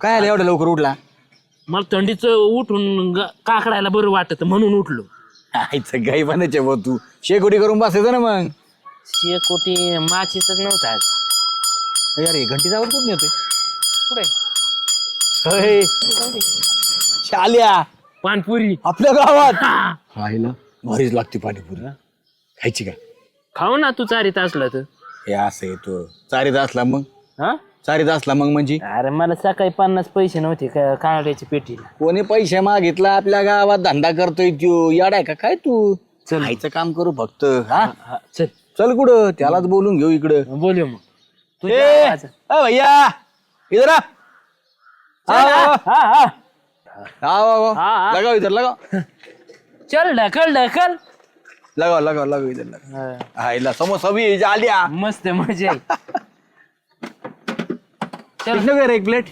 काय आलं एवढं लवकर उठला? मला थंडीचं उठून ग- काकडायला बरं वाटत म्हणून उठलो. गाई बनायचे भाऊ तू. शेकोटी करून बसायचं ना मग. शेकोटी माचीच नव्हता आज. अरे घंटीचा आवाज कुठून येतोय? पुढे अय, शाल्या. पानपुरी. आपल्या गावात. हा. भारीच लागते पाणीपुरी. खायची का? खाऊ ना तू चारीत असला तर. हे असं येतो. चारीत असला मग. हा? चारीत असला मग म्हणजे? अरे मला सकाळी पन्नास पैसे नव्हते का पेटीला. कोणी पैसे मागितला आपल्या गावात धंदा करतोय त्यो. याडाय का? काय तू? चल. खायचं काम करू फक्त हा? चल. चल कुठं? त्यालाच बोलून घेऊ इकडं. बोलू मग. ए, तुझ्या भैया! इधर आ. चल, हा, हा, हा. हा, हा. लगाओ इधर लगाओ. चल ढकल ढकल. लगाओ लगाओ लगाओ इधर लगाओ. इला समोसा भी आल्या मस्त मजा आहे. चल एक प्लेट